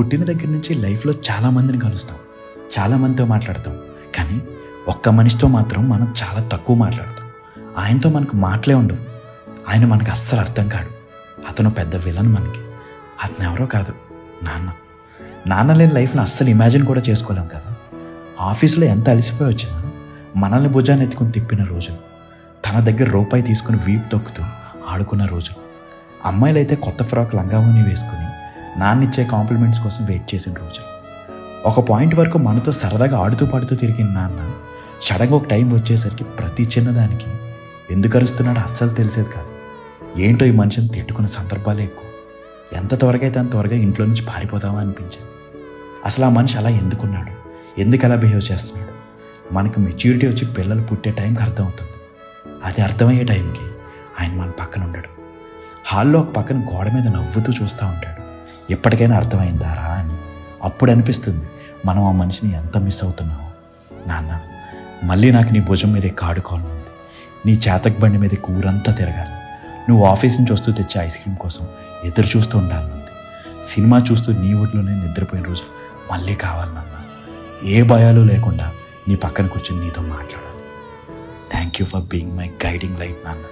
పుట్టిన దగ్గర నుంచి లైఫ్లో చాలా మందిని కలుస్తాం. చాలా మందితో మాట్లాడతాం. కానీ ఒక్క మనిషితో మాత్రం మనం చాలా తక్కువ మాట్లాడతాం. ఆయనతో మనకు మాటలే ఉండవు. ఆయన మనకు అస్సలు అర్థం కాడు. అతను పెద్ద విలన్ మనకి. అతను ఎవరో కాదు. నాన్న. నాన్న లేని లైఫ్ని అస్సలు ఇమాజిన్ కూడా చేసుకోలేం కదా. ఆఫీస్లో ఎంత అలసిపోయి వచ్చినా మనల్ని భుజాన్ని ఎత్తుకుని తిప్పిన రోజులు. తన దగ్గర రూపాయి తీసుకుని వీపు తొక్కుతూ ఆడుకున్న రోజులు. అమ్మాయిలైతే కొత్త ఫ్రాక్ లంగావోని వేసుకుని నాన్నిచ్చే కాంప్లిమెంట్స్ కోసం వెయిట్ చేసిన రోజులు ఒక పాయింట్ వరకు మనతో సరదాగా ఆడుతూ పాడుతూ తిరిగిన నాన్న సడన్గా ఒక టైం వచ్చేసరికి ప్రతి చిన్నదానికి ఎందుకు అరుస్తున్నాడో అస్సలు తెలిసేది కాదు. ఏంటో ఈ మనిషిని తిట్టుకున్న సందర్భాలే ఎక్కువ. ఎంత త్వరగా అయితే అంత త్వరగా ఇంట్లో నుంచి పారిపోదామా అనిపించింది. అసలు ఆ మనిషి అలా ఎందుకున్నాడు? ఎందుకు అలా బిహేవ్ చేస్తున్నాడు? మనకు మెచ్యూరిటీ వచ్చి పిల్లలు పుట్టే టైంకి అర్థమవుతుంది అది అర్థమయ్యే టైంకి ఆయన మన పక్కన ఉండడు. హాల్లో ఒక పక్కన గోడ మీద నవ్వుతూ చూస్తూ ఉంటాడు. ఎప్పటికైనా అర్థమైందారా అని. అప్పుడు అనిపిస్తుంది మనం ఆ మనిషిని ఎంత మిస్ అవుతున్నామో నాన్న మళ్ళీ నాకు నీ భుజం మీద కాడుకోవాలని ఉంది. నీ చేతక బండి మీద కూరంతా తిరగాలి. నువ్వు ఆఫీస్ నుంచి వస్తూ తెచ్చే ఐస్ క్రీమ్ కోసం ఎదురు చూస్తూ ఉండాలి సినిమా చూస్తూ నీ ఒడిలోనే నిద్రపోయిన రోజు మళ్ళీ కావాలి నాన్న. ఏ భయాలు లేకుండా నీ పక్కన కూర్చొని నీతో మాట్లాడాలి. Thank you for being my guiding light నాన్న.